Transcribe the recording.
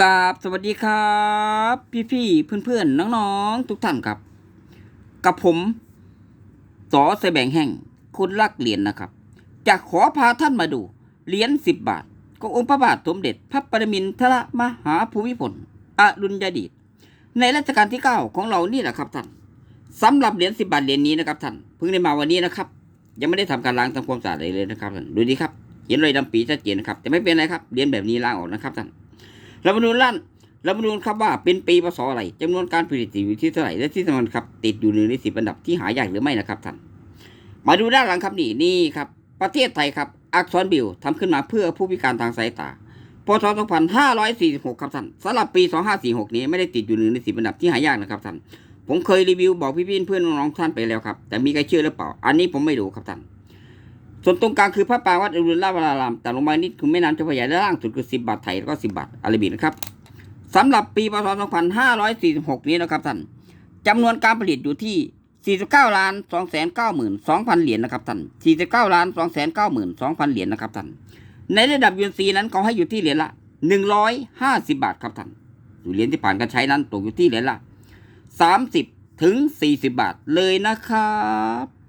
กราบสวัสดีครับ พี่พี่เพื่อนเพื่อนๆน้องๆ ทุกท่านครับ กับผมสอเสแบงแห่งคนรักเหรียญนะครับ จะขอพาท่านมาดูเหรียญสิบบาทขององค์พระบาทสมเด็จ พระปรมินทรมหาภูมิพลอดุลยเดชในรัชกาลที่เก้าของเรานี่แหละครับท่านสำหรับเหรียญสิบบาทเหรียญนี้นะครับท่านเพิ่งได้มาวันนี้นะครับ ยังไม่ได้ทำการล้างทำความสะอาดอะไรเลยนะครับท่านดูดีครับเห็นรอยดำปีชัดเจนนะครับแต่ไม่เป็นไรครับเหรียญแบบนี้ล้างออกนะครับท่าน รามาดูลั่นเรามาดูครับว่าเป็นปีพศอะไรจำนวนการผลิตอยู่ที่เท่าไหร่และที่สำคัญครับติดอยู่หนึ่งในสิบอันดับที่หายากหรือไม่นะครับท่านมาดูด้านหลังครับนี่นี่ครับ ประเทศไทยครับอักษรบิวทำขึ้นมาเพื่อผู้พิการทางสายตาพศ 2546 ครับท่านสำหรับปี 2546 นี้ไม่ได้ติดอยู่หนึ่งในสิบอันดับที่หายากนะครับท่านผมเคยรีวิวบอกพี่ๆเพื่อนน้องๆท่านไปแล้วครับแต่มีใครเชื่อหรือเปล่า อันนี้ผมไม่รู้ครับท่าน ส่วนตรงกลางคือพระปางวัดอุรุณราชวราราม แต่ลงมานิดคือแม่น้ำเจ้าพระยาด้านล่างสุดคือ 10 บาทไทยแล้วก็ 10 บาทอาราบิกนะครับสำหรับปีพศ 2546 นี้นะครับท่านจำนวนการผลิตอยู่ที่ 49ล้าน2 9 2 0 0 0 เหรียญนะครับท่าน 49ล้าน2 9 2 0 0 0 เหรียญนะครับท่าน ในระดับยูนซีนั้นเขาให้อยู่ที่เหรียญละ 150 บาทครับท่านเหรียญที่ผ่านการใช้นั้นตกอยู่ที่เหรียญละ 30 ถึง 40 บาทเลยนะครับ